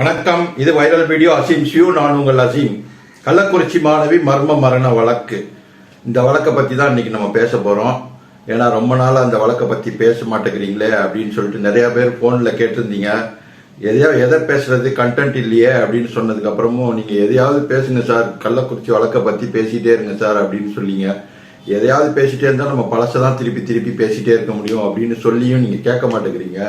வணக்கம். இது viral video Azeem ஷியூ நான் உங்கள் அசீம். கள்ளக்குறிச்சி மாணவி மர்ம மரண வழக்கு. இந்த வழக்கை பற்றி தான் இன்னைக்கு நம்ம பேச போகிறோம் ஏன்னா ரொம்ப நாளாக அந்த வழக்கை பற்றி பேச மாட்டேங்கிறீங்களே அப்படின்னு சொல்லிட்டு நிறையா பேர் ஃபோனில் கேட்டிருந்தீங்க. எதையா எதை பேசுறது கண்டென்ட் இல்லையே அப்படின்னு சொன்னதுக்கப்புறமும் நீங்கள் எதையாவது பேசுங்க சார். கள்ளக்குறிச்சி வழக்கை பற்றி பேசிகிட்டே இருங்க சார் அப்படின்னு சொல்லிங்க எதையாவது பேசிகிட்டே இருந்தால் நம்ம பழசை தான் திருப்பி திருப்பி பேசிகிட்டே இருக்க முடியும் அப்படின்னு சொல்லியும் நீங்கள் கேட்க மாட்டேங்கிறீங்க.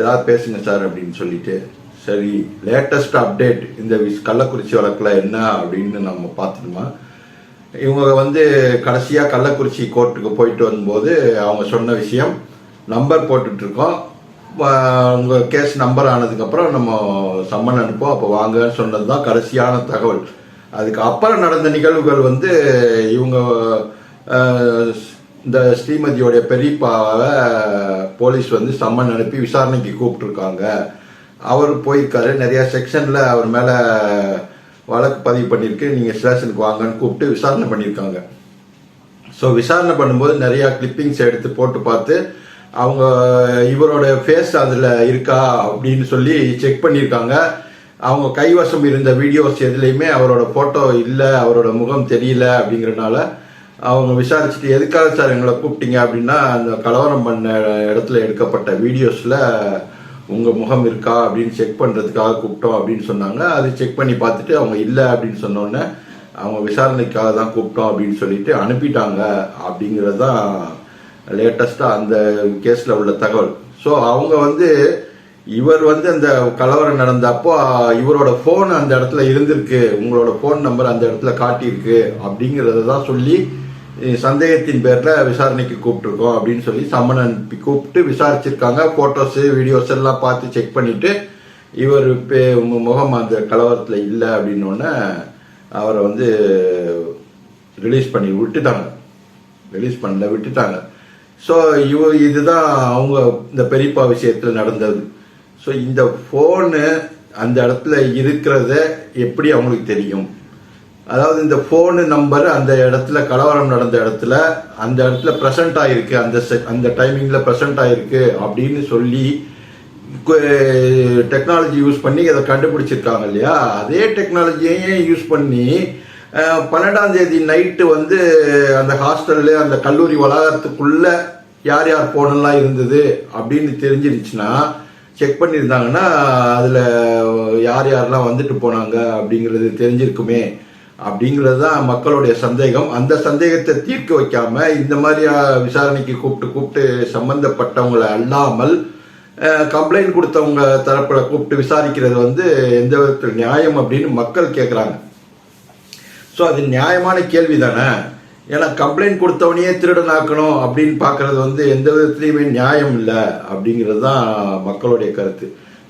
ஏதாவது பேசுங்க சார் அப்படின்னு சொல்லிட்டு. சரி லேட்டஸ்ட் அப்டேட் இந்த விஷ் கள்ளக்குறிச்சி வழக்கில் என்ன அப்படின்னு நம்ம பார்த்துட்டோமா? இவங்க வந்து கடைசியாக கள்ளக்குறிச்சி கோர்ட்டுக்கு போயிட்டு வரும்போது அவங்க சொன்ன விஷயம் நம்பர் போட்டுட்டு இருக்கோம் கேஸ் நம்பர் ஆனதுக்கப்புறம் நம்ம சம்மன் அனுப்போம் அப்போ வாங்கன்னு சொன்னது தான் கடைசியான தகவல். அதுக்கு அப்புறம் நடந்த நிகழ்வுகள் வந்து இவங்க இந்த ஸ்ரீமதியோடைய பெரியப்பாவை போலீஸ் வந்து சம்மன் அனுப்பி விசாரணைக்கு கூப்பிட்டுருக்காங்க. அவர் போயிருக்காரு. நிறைய செக்ஷன்ல அவர் மேல வழக்கு பதிவு பண்ணியிருக்கு. நீங்க ஸ்டேஷனுக்கு வாங்கன்னு கூப்பிட்டு விசாரணை பண்ணியிருக்காங்க. ஸோ விசாரணை பண்ணும்போது நிறைய கிளிப்பிங்ஸ் எடுத்து போட்டு பார்த்து அவங்க இவரோட ஃபேஸ் அதில் இருக்கா அப்படின்னு சொல்லி செக் பண்ணியிருக்காங்க. அவங்க கைவசம் இருந்த வீடியோஸ் எதுலேயுமே அவரோட ஃபோட்டோ இல்லை அவரோட முகம் தெரியல அப்படிங்கறனால அவங்க விசாரிச்சுட்டு எதுக்காக சார் எங்களை கூப்பிட்டீங்க? அப்படின்னா அந்த கலவரம் பண்ண இடத்துல எடுக்கப்பட்ட வீடியோஸில் உங்கள் முகம் இருக்கா அப்படின்னு செக் பண்ணுறதுக்காக கூப்பிட்டோம் அப்படின்னு சொன்னாங்க. அது செக் பண்ணி பார்த்துட்டு அவங்க இல்லை அப்படின்னு சொன்னோன்னே அவங்க விசாரணைக்காக தான் கூப்பிட்டோம் அப்படின்னு சொல்லிட்டு அனுப்பிட்டாங்க அப்படிங்கிறது தான் லேட்டஸ்ட்டாக அந்த கேஸில் உள்ள தகவல். ஸோ அவங்க வந்து இவர் வந்து அந்த கலவரம் நடந்தப்போ இவரோட ஃபோன் அந்த இடத்துல இருந்திருக்கு. உங்களோட ஃபோன் நம்பர் அந்த இடத்துல காட்டியிருக்கு அப்படிங்கிறத தான் சொல்லி சந்தேகத்தின் பேரில் விசாரணைக்கு கூப்பிட்டுருக்கோம் அப்படின்னு சொல்லி சம்மன் அனுப்பி கூப்பிட்டு விசாரிச்சிருக்காங்க. ஃபோட்டோஸு வீடியோஸ் எல்லாம் பார்த்து செக் பண்ணிவிட்டு இவர் பே- உங்கள் முகம் அந்த கலவரத்தில் இல்லை அப்படின்னோடனே அவரை வந்து ரிலீஸ் பண்ணி விட்டுட்டாங்க. ரிலீஸ் பண்ணல விட்டுட்டாங்க. ஸோ இவ இதுதான் அவங்க இந்த பெரியப்பா விஷயத்தில் நடந்தது. ஸோ இந்த ஃபோனு அந்த இடத்துல இருக்கிறத எப்படி அவங்களுக்கு தெரியும்? அதாவது இந்த ஃபோனு நம்பர் அந்த இடத்துல கலவரம் நடந்த இடத்துல அந்த இடத்துல ப்ரெசண்ட் ஆகிருக்கு அந்த அந்த டைமிங்கில் ப்ரெசென்ட் ஆகிருக்கு அப்படின்னு சொல்லி டெக்னாலஜி யூஸ் பண்ணி அதை கண்டுபிடிச்சிருக்காங்க இல்லையா? அதே டெக்னாலஜியையும் யூஸ் பண்ணி பன்னெண்டாம் தேதி நைட்டு வந்து அந்த ஹாஸ்டல்ல அந்த கல்லூரி வளாகத்துக்குள்ள யார் யார் போனெல்லாம் இருந்தது அப்படின்னு தெரிஞ்சிருச்சுன்னா செக் பண்ணியிருந்தாங்கன்னா அதில் யார் யாரெல்லாம் வந்துட்டு போனாங்க அப்படிங்கிறது தெரிஞ்சிருக்குமே. அப்படிங்கிறது தான் மக்களுடைய சந்தேகம். அந்த சந்தேகத்தை தீர்க்க வைக்காம இந்த மாதிரி விசாரணைக்கு கூப்பிட்டு கூப்பிட்டு சம்பந்தப்பட்டவங்களை அல்லாமல் கம்ப்ளைண்ட் கொடுத்தவங்க தரப்பில் கூப்பிட்டு விசாரிக்கிறது வந்து எந்த விதத்தில் நியாயம் அப்படின்னு மக்கள் கேட்குறாங்க ஸோ அது நியாயமான கேள்வி தானே ஏன்னா கம்ப்ளைண்ட் கொடுத்தவனையே திருடனாக்கணும் அப்படின்னு பார்க்கறது வந்து எந்த விதத்துலையுமே நியாயம் இல்லை அப்படிங்கிறது தான் மக்களுடைய கருத்து.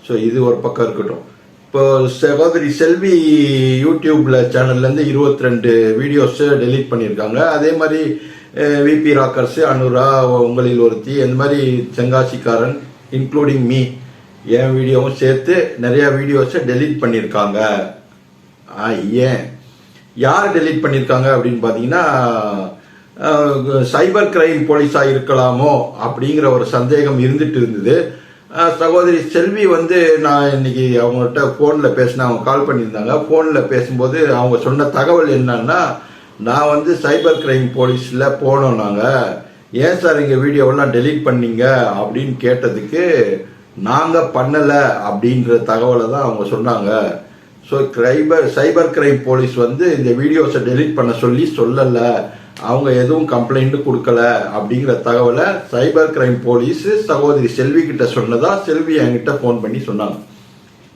ஸோ இது ஒரு பக்கம் இருக்கட்டும். இப்போ சகோதரி செல்வி யூடியூப்ல சேனல்லேருந்து இருபத்தி ரெண்டு வீடியோஸ் டெலீட் பண்ணியிருக்காங்க. அதே மாதிரி விபி ராக்கர்ஸ் அனுரா உங்களில் ஒருத்தி இந்த மாதிரி செங்காசிக்காரன் இன்க்ளூடிங் மீ என் வீடியோவும் சேர்த்து நிறைய வீடியோஸை டெலீட் பண்ணியிருக்காங்க. ஆ, ஏன்? யார் டெலீட் பண்ணியிருக்காங்க அப்படின்னு பார்த்தீங்கன்னா சைபர் கிரைம் போலீஸாக இருக்கலாமோ அப்படிங்கிற ஒரு சந்தேகம் இருந்துட்டு இருந்தது. சகோதரி செல்வி வந்து நான் இன்னைக்கு அவங்கள்ட்ட ஃபோனில் பேசினேன் அவங்க கால் பண்ணியிருந்தாங்க. ஃபோனில் பேசும்போது அவங்க சொன்ன தகவல் என்னன்னா நான் வந்து சைபர் கிரைம் போலீஸில் போனோம் நாங்கள் ஏன் சார் எங்கள் வீடியோவெல்லாம் டெலீட் பண்ணீங்க? அப்படின்னு கேட்டதுக்கு நாங்கள் பண்ணலை அப்படின்ற தகவலை தான் அவங்க சொன்னாங்க. ஸோ கிரைபர் சைபர் கிரைம் போலீஸ் வந்து இந்த வீடியோஸை டெலீட் பண்ண சொல்லி சொல்லலை. அவங்க எதுவும் கம்ப்ளைண்ட் கொடுக்கல அப்படிங்கிற தகவலை சைபர் கிரைம் போலீஸ் சகோதரி செல்வி கிட்ட சொன்னதா செல்வி என்கிட்ட ஃபோன் பண்ணி சொன்னாங்க.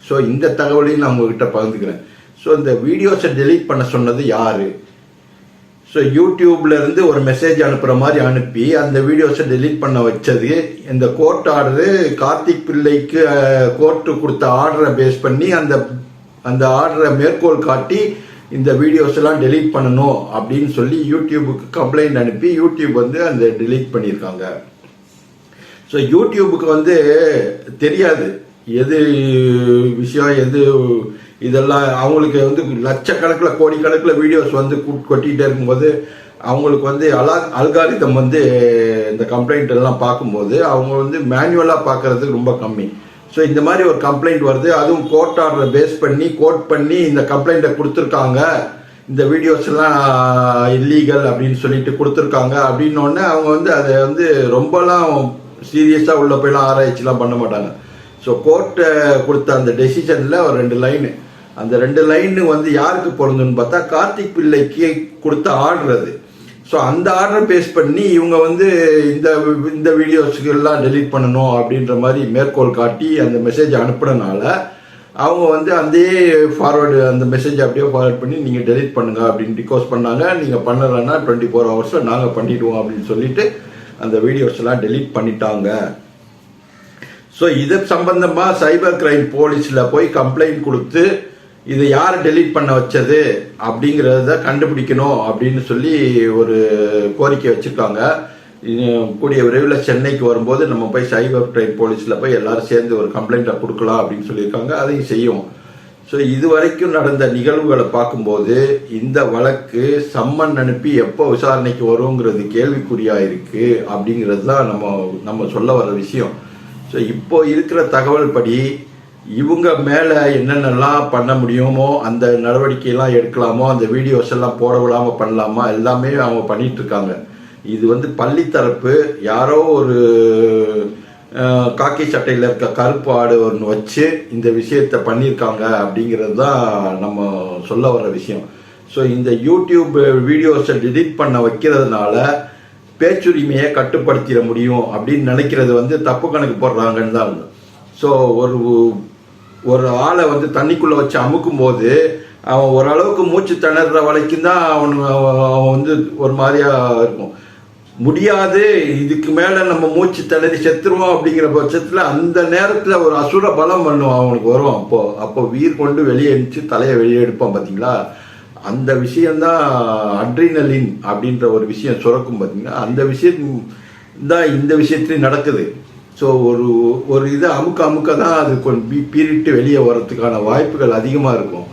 ஸோ இந்த தகவலையும் நான் உங்ககிட்ட பகிர்ந்துக்கிறேன். ஸோ இந்த வீடியோஸை டெலீட் பண்ண சொன்னது யாரு? ஸோ யூடியூப்ல இருந்து ஒரு மெசேஜ் அனுப்புகிற மாதிரி அனுப்பி அந்த வீடியோஸை டெலீட் பண்ண வச்சது இந்த கோர்ட் ஆர்டரு கார்த்திக் பிள்ளைக்கு கோர்ட்டு கொடுத்த ஆர்டரை பேஸ் பண்ணி அந்த அந்த ஆர்டரை மேற்கோள் காட்டி இந்த வீடியோஸ் எல்லாம் டெலீட் பண்ணணும் அப்படின்னு சொல்லி யூடியூபுக்கு கம்ப்ளைண்ட் அனுப்பி யூடியூப் வந்து அந்த டெலீட் பண்ணியிருக்காங்க. ஸோ யூடியூபுக்கு வந்து தெரியாது எது விஷயம் எது இதெல்லாம். அவங்களுக்கு வந்து லட்சக்கணக்கில் கோடிக்கணக்கில் வீடியோஸ் வந்து கொட்டிகிட்டே இருக்கும்போது அவங்களுக்கு வந்து அலா அல்காரிதம் வந்து இந்த கம்ப்ளைண்ட் எல்லாம் பார்க்கும்போது அவங்க வந்து மேனுவலாக பார்க்கறதுக்கு ரொம்ப கம்மி. ஸோ இந்த மாதிரி ஒரு கம்ப்ளைண்ட் வருது. அதுவும் கோர்ட் ஆர்டரை பேஸ் பண்ணி கோர்ட் பண்ணி இந்த கம்ப்ளைண்ட்டை கொடுத்துருக்காங்க. இந்த வீடியோஸ்லாம் இல்லீகல் அப்படின்னு சொல்லிட்டு கொடுத்துருக்காங்க. அப்படின்னோடனே அவங்க வந்து அதை வந்து ரொம்பலாம் சீரியஸாக உள்ள போயெல்லாம் ஆராய்ச்சிலாம் பண்ண மாட்டாங்க. ஸோ கோர்ட்டை கொடுத்த அந்த டெசிஷனில் ஒரு ரெண்டு லைனு அந்த ரெண்டு லைனு வந்து யாருக்கு பொருந்துன்னு பார்த்தா கார்த்திக் பிள்ளைக்கு கொடுத்த ஆர்டர் அது. ஸோ அந்த ஆர்டரை பேஸ் பண்ணி இவங்க வந்து இந்த இந்த வீடியோஸ்க்கு எல்லாம் டெலீட் பண்ணணும் அப்படின்ற மாதிரி மேற்கோள் காட்டி அந்த மெசேஜ் அனுப்புனனால அவங்க வந்து அதே ஃபார்வர்டு அந்த மெசேஜ் அப்படியே ஃபார்வர்ட் பண்ணி நீங்கள் டெலீட் பண்ணுங்க அப்படின்னு ரிக்வஸ்ட் பண்ணாங்க. நீங்கள் பண்ணலைன்னா டுவெண்ட்டி ஃபோர் ஹவர்ஸில் நாங்கள் பண்ணிவிடுவோம் அப்படின்னு சொல்லிட்டு அந்த வீடியோஸ்லாம் டெலீட் பண்ணிட்டாங்க. ஸோ இது சம்பந்தமாக சைபர் கிரைம் போலீஸில் போய் கம்ப்ளைண்ட் கொடுத்து இதை யார் டெலீட் பண்ண வச்சது அப்படிங்கிறத கண்டுபிடிக்கணும் அப்படின்னு சொல்லி ஒரு கோரிக்கை வச்சுருக்காங்க. கூடிய விரைவில் சென்னைக்கு வரும்போது நம்ம போய் சைபர் கிரைம் போலீஸில் போய் எல்லாரும் சேர்ந்து ஒரு கம்ப்ளைண்ட்டை கொடுக்கலாம் அப்படின்னு சொல்லியிருக்காங்க. அதையும் செய்யும். ஸோ இது வரைக்கும் நடந்த நிகழ்வுகளை பார்க்கும்போது இந்த வழக்கு சம்மன் அனுப்பி எப்போ விசாரணைக்கு வருங்கிறது கேள்விக்குறியாக இருக்குது அப்படிங்கிறது தான் நம்ம நம்ம சொல்ல வர விஷயம். ஸோ இப்போ இருக்கிற தகவல் படி இவங்க மேலே என்னென்னலாம் பண்ண முடியுமோ அந்த நடவடிக்கையெல்லாம் எடுக்கலாமோ அந்த வீடியோஸ் எல்லாம் போட விடாமல் பண்ணலாமா எல்லாமே அவங்க பண்ணிட்டு இருக்காங்க. இது வந்து பள்ளி தரப்பு யாரோ ஒரு காக்கி சட்டையில் இருக்க கருப்பு ஆடு ஒன்று வச்சு இந்த விஷயத்த பண்ணியிருக்காங்க அப்படிங்கிறது தான் நம்ம சொல்ல வர விஷயம். ஸோ இந்த யூடியூப் வீடியோஸை டிலீட் பண்ண வைக்கிறதுனால பேச்சுரிமையை கட்டுப்படுத்திட முடியும் அப்படின்னு நினைக்கிறது வந்து தப்பு கணக்கு போடுறாங்கன்னு தான் ஸோ ஒரு ஒரு ஆளை வந்து தண்ணிக்குள்ள வச்சு அமுக்கும் போது அவன் ஓரளவுக்கு மூச்சு திணற வரைக்கும் தான் அவன் அவன் வந்து ஒரு மாதிரியா இருக்கும். முடியாது இதுக்கு மேல நம்ம மூச்சு திணறி செத்துருவோம் அப்படிங்கிற பட்சத்துல அந்த நேரத்துல ஒரு அசுர பலம் பண்ணும் அவனுக்கு வரும் அப்போ. அப்போ வீர் கொண்டு வெளியே அடிச்சு தலையை வெளியே எடுப்பான் பாத்தீங்களா? அந்த விஷயம்தான் அட்ரினலின் அப்படின்ற ஒரு விஷயம் சுரக்கும் பார்த்தீங்கன்னா அந்த விஷயம் தான் இந்த விஷயத்துலையும் நடக்குது. ஸோ ஒரு ஒரு இதை அமுக்க அமுக்க தான் அது கொஞ்சம் பீரிட்டு வெளியே வர்றதுக்கான வாய்ப்புகள் அதிகமாக இருக்கும்.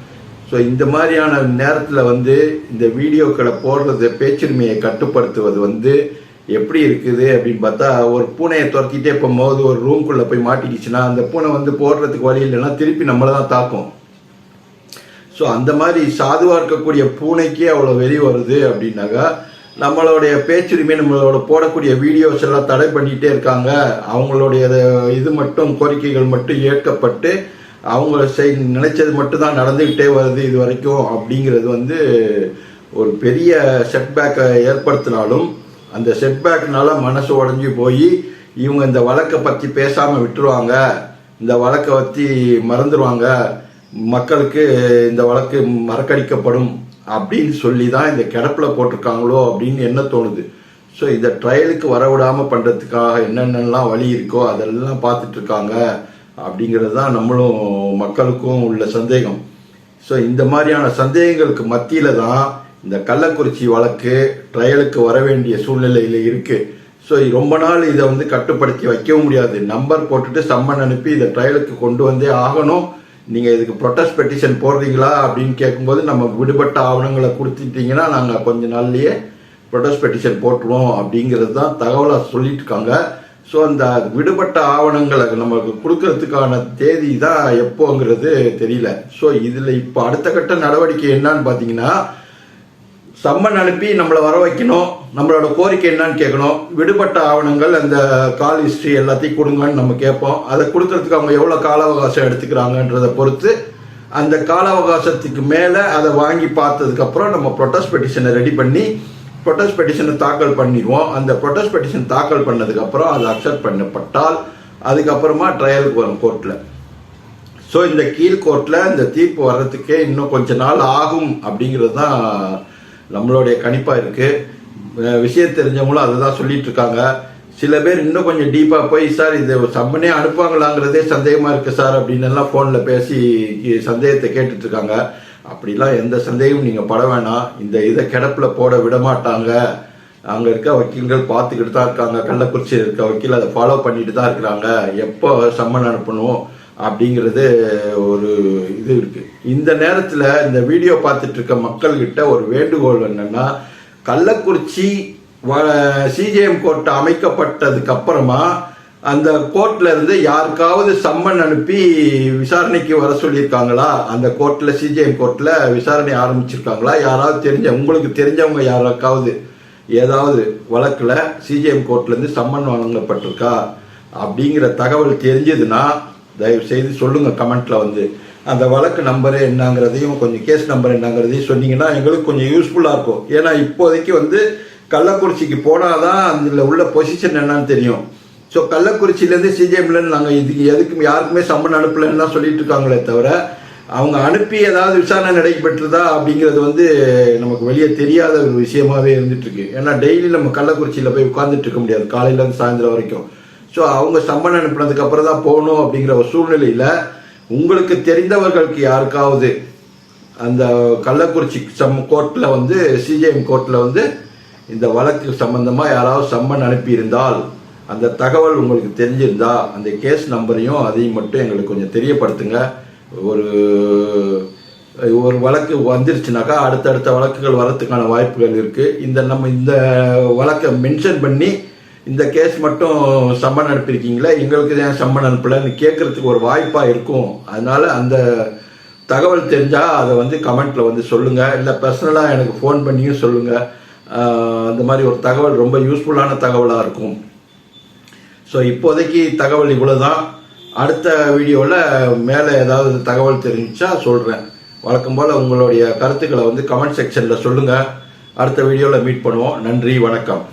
ஸோ இந்த மாதிரியான நேரத்தில் வந்து இந்த வீடியோக்களை போடுறது பேச்சுரிமையை கட்டுப்படுத்துவது வந்து எப்படி இருக்குது அப்படின்னு பார்த்தா ஒரு பூனையை துரத்திட்டே போகும்போது ஒரு ரூம்குள்ளே போய் மாட்டிக்கிச்சுன்னா அந்த பூனை வந்து போடுறதுக்கு வழி இல்லைன்னா திருப்பி நம்மளை தான் தாக்கும். ஸோ அந்த மாதிரி சாதுவாக இருக்கக்கூடிய பூனைக்கே அவ்வளோ வெளி வருது அப்படின்னாக்கா நம்மளுடைய பேச்சுரிமை நம்மளோட போடக்கூடிய வீடியோஸ் எல்லாம் தடை பண்ணிகிட்டே இருக்காங்க. அவங்களுடைய இது மட்டும் கோரிக்கைகள் மட்டும் ஏற்கப்பட்டு அவங்க செய் நினைச்சது மட்டும் தான் நடந்துக்கிட்டே வருது இது வரைக்கும் அப்படிங்கிறது வந்து ஒரு பெரிய செட்பேக்கை ஏற்படுத்தினாலும் அந்த செட்பேக்னால மனசு உடஞ்சி போய் இவங்க இந்த வழக்கை பற்றி பேசாமல் விட்டுருவாங்க. இந்த வழக்கை பற்றி மறந்துடுவாங்க மக்களுக்கு இந்த வழக்கு மறக்கடிக்கப்படும். அப்படின்னு சொல்லி தான் இந்த கிடப்பில் போட்டிருக்காங்களோ அப்படின்னு என்ன தோணுது? ஸோ இந்த ட்ரையலுக்கு வரவிடாமல் பண்ணுறதுக்காக என்னென்னலாம் வழி இருக்கோ அதெல்லாம் பார்த்துட்டு இருக்காங்க அப்படிங்கிறது தான் நம்மளும் மக்களுக்கும் உள்ள சந்தேகம். ஸோ இந்த மாதிரியான சந்தேகங்களுக்கு மத்தியில் தான் இந்த கள்ளக்குறிச்சி வழக்கு ட்ரையலுக்கு வர வேண்டிய சூழ்நிலையில் இருக்குது ஸோ ரொம்ப நாள் இதை வந்து கட்டுப்படுத்தி வைக்கவும் முடியாது. நம்பர் போட்டுட்டு சம்மன் அனுப்பி இதை ட்ரையலுக்கு கொண்டு வந்தே ஆகணும். நீங்கள் இதுக்கு ப்ரொட்டஸ்ட் பெட்டிஷன் போடுறீங்களா அப்படின்னு கேட்கும்போது நம்ம விடுபட்ட ஆவணங்களை கொடுத்துட்டீங்கன்னா நாங்கள் கொஞ்ச நாள்லயே ப்ரொட்டஸ்ட் பெட்டிஷன் போட்டுருவோம் அப்படிங்கிறது தான் தகவலாக சொல்லிட்டுருக்காங்க ஸோ அந்த விடுபட்ட ஆவணங்களை நமக்கு கொடுக்கறதுக்கான தேதி தான் எப்போங்கிறது தெரியல. ஸோ இதில் இப்போ அடுத்த கட்ட நடவடிக்கை என்னன்னு பார்த்தீங்கன்னா சம்மன் அனுப்பி நம்மளை வர வைக்கணும். நம்மளோட கோரிக்கை என்னன்னு கேட்கணும். விடுபட்ட ஆவணங்கள் அந்த கால் ஹிஸ்ட்ரி எல்லாத்தையும் கொடுங்கன்னு நம்ம கேட்போம். அதை கொடுக்கறதுக்கு அவங்க எவ்வளோ கால அவகாசம் எடுத்துக்கிறாங்கன்றதை பொறுத்து அந்த கால அவகாசத்துக்கு மேலே அதை வாங்கி பார்த்ததுக்கப்புறம் நம்ம ப்ரொட்டஸ்ட் பெட்டிஷனை ரெடி பண்ணி ப்ரொட்டஸ்ட் பெட்டிஷனை தாக்கல் பண்ணிடுவோம். அந்த ப்ரொட்டஸ்ட் பெட்டிஷன் தாக்கல் பண்ணதுக்கப்புறம் அது அக்செப்ட் பண்ணப்பட்டால் அதுக்கப்புறமா ட்ரையலுக்கு வரும் கோர்ட்டில் ஸோ இந்த கீழ் கோர்ட்டில் இந்த தீர்ப்பு வர்றதுக்கே இன்னும் கொஞ்ச நாள் ஆகும் அப்படிங்கிறது தான் நம்மளுடைய கணிப்பாக இருக்கு. விஷயம் தெரிஞ்சவங்களும் அதை தான் சொல்லிட்டு இருக்காங்க சில பேர் இன்னும் கொஞ்சம் டீப்பாக போய் சார் இது சம்மனே அனுப்புவாங்களாங்கிறதே சந்தேகமாக இருக்குது சார் அப்படின்னு எல்லாம் ஃபோனில் பேசி சந்தேகத்தை கேட்டுட்ருக்காங்க அப்படிலாம் எந்த சந்தேகமும் நீங்கள் பட வேணாம். இந்த இதை கிடப்பில் போட விட மாட்டாங்க. அங்கே இருக்க வக்கீல்கள் பார்த்துக்கிட்டு தான் இருக்காங்க. கள்ளக்குறிச்சியில் இருக்க வக்கீல் அதை ஃபாலோ பண்ணிட்டு தான் இருக்கிறாங்க. எப்போ சம்மன் அனுப்பணும்? அப்படிங்கிறது ஒரு இது இருக்கு. இந்த நேரத்தில் இந்த வீடியோ பார்த்துட்டு இருக்க மக்கள்கிட்ட ஒரு வேண்டுகோள் என்னன்னா கள்ளக்குறிச்சி சிஜிஎம் கோர்ட் அமைக்கப்பட்டதுக்கு அப்புறமா அந்த கோர்ட்ல இருந்து யாருக்காவது சம்மன் அனுப்பி விசாரணைக்கு வர சொல்லியிருக்காங்களா? அந்த கோர்ட்ல சிஜிஎம் கோர்ட்ல விசாரணை ஆரம்பிச்சிருக்காங்களா? யாராவது தெரிஞ்ச உங்களுக்கு தெரிஞ்சவங்க யாருக்காவது ஏதாவது வழக்குல சிஜிஎம் கோர்ட்ல இருந்து சம்மன் வழங்கப்பட்டிருக்கா? அப்படிங்கிற தகவல் தெரிஞ்சதுன்னா தயவு செய்து கமெண்ட்டில் வந்து. அந்த வழக்கு நம்பர் என்னங்கிறதையும் கொஞ்சம் கேஸ் நம்பர் என்னங்கிறதையும் சொன்னீங்கன்னா எங்களுக்கு கொஞ்சம் யூஸ்ஃபுல்லாக இருக்கும். ஏன்னா இப்போதைக்கு வந்து கள்ளக்குறிச்சிக்கு போனால் தான் அதில் உள்ள பொசிஷன் என்னன்னு தெரியும். ஸோ கள்ளக்குறிச்சியிலேருந்து சிஜிஎம்லேருந்து நாங்கள் இதுக்கு எதுக்கும் யாருக்குமே சம்மன் அனுப்பலைன்னு தான் சொல்லிட்டு இருக்காங்களே தவிர அவங்க அனுப்பி ஏதாவது விசாரணை நடைபெற்றதா அப்படிங்கிறது வந்து நமக்கு வெளியே தெரியாத ஒரு விஷயமாவே இருந்துட்டு இருக்கு. ஏன்னா டெய்லி நம்ம கள்ளக்குறிச்சியில் போய் உட்காந்துட்டு இருக்க முடியாது. காலையிலேருந்து சாயந்தரம் வரைக்கும். ஸோ அவங்க சம்மன் அனுப்பினதுக்கு அப்புறம் தான் போகணும் அப்படிங்கிற ஒரு சூழ்நிலையில் உங்களுக்கு தெரிந்தவர்களுக்கு யாருக்காவது அந்த கள்ளக்குறிச்சி சம் கோர்ட்டில் வந்து சிஜிஎம் கோர்ட்டில் வந்து இந்த வழக்கு சம்பந்தமாக யாராவது சம்மன் அனுப்பியிருந்தால் அந்த தகவல் உங்களுக்கு தெரிஞ்சிருந்தா அந்த கேஸ் நம்பரையும் அதையும் மட்டும் எங்களுக்கு கொஞ்சம் தெரியப்படுத்துங்க. ஒரு ஒரு வழக்கு வந்துருச்சுனாக்கா அடுத்தடுத்த வழக்குகள் வரத்துக்கான வாய்ப்புகள் இருக்குது இந்த நம்ம இந்த வழக்கை மென்ஷன் பண்ணி இந்த கேஸ் மட்டும் சம்மன் அனுப்பியிருக்கீங்களா எங்களுக்கு ஏன் சம்மன் அனுப்பலன்னு கேட்கறதுக்கு ஒரு வாய்ப்பாக இருக்கும். அதனால அந்த தகவல் தெரிஞ்சால் அதை வந்து கமெண்ட்டில் வந்து சொல்லுங்கள் இல்லை பர்சனலாக எனக்கு ஃபோன் பண்ணியும் சொல்லுங்கள் அந்த மாதிரி ஒரு தகவல் ரொம்ப யூஸ்ஃபுல்லான தகவலாக இருக்கும். ஸோ இப்போதைக்கு தகவல் இவ்வளோ தான் அடுத்த வீடியோவில் மேலே ஏதாவது தகவல் தெரிஞ்சா சொல்கிறேன் வழக்கம் போல் உங்களுடைய கருத்துக்களை வந்து கமெண்ட் செக்ஷனில் சொல்லுங்கள் அடுத்த வீடியோவில் மீட் பண்ணுவோம். நன்றி வணக்கம்.